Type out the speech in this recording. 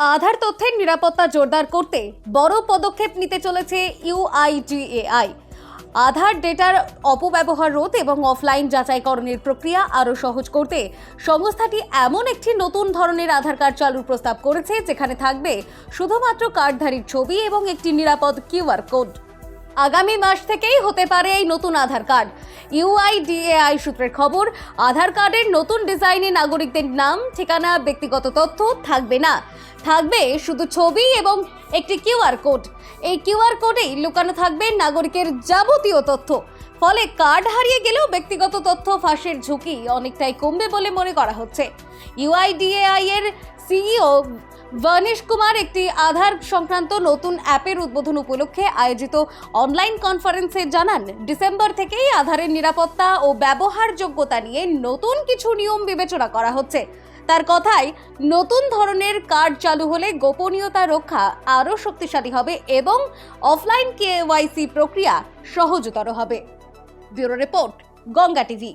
আধার তথ্যের নিরাপত্তা জোরদার করতে বড় পদক্ষেপ নিতে চলেছে ইউআইডিএআই আধার ডেটার অপব্যবহার রোধ এবং অফলাইন যাচাইকরণের প্রক্রিয়া আরও সহজ করতে সংস্থাটি এমন একটি নতুন ধরনের আধার কার্ড চালুর প্রস্তাব করেছে, যেখানে থাকবে শুধুমাত্র কার্ডধারীর ছবি এবং একটি নিরাপদ কিউআর কোড। আগামী মাস থেকেই হতে পারে এই নতুন আধার কার্ড। ইউআইডিএআই সূত্রের খবর, আধার কার্ডের নতুন ডিজাইনে নাগরিকদের নাম, ঠিকানা, ব্যক্তিগত তথ্য থাকবে না। থাকবে শুধু ছবি এবং একটি কিউআর কোড। এই কিউআর কোডেই লুকানো থাকবে নাগরিকের যাবতীয় তথ্য। ফলে কার্ড হারিয়ে গেলেও ব্যক্তিগত তথ্য ফাঁসের ঝুঁকি অনেকটাই কমবে বলে মনে করা হচ্ছে। ইউআইডিএআই এর সিইও বর্ণেশ কুমার একটি আধার সংক্রান্ত নতুন অ্যাপের উদ্বোধন উপলক্ষে আয়োজিত অনলাইন কনফারেন্সে জানান, ডিসেম্বর থেকেই আধারের নিরাপত্তা ও ব্যবহারযোগ্যতা নিয়ে নতুন কিছু নিয়ম বিবেচনা করা হচ্ছে। তার কথায়, নতুন ধরনের কার্ড চালু হলে গোপনীয়তা রক্ষা আরও শক্তিশালী হবে এবং অফলাইন কেওয়াইসি প্রক্রিয়া সহজতর হবে। Bureau report, Ganga TV.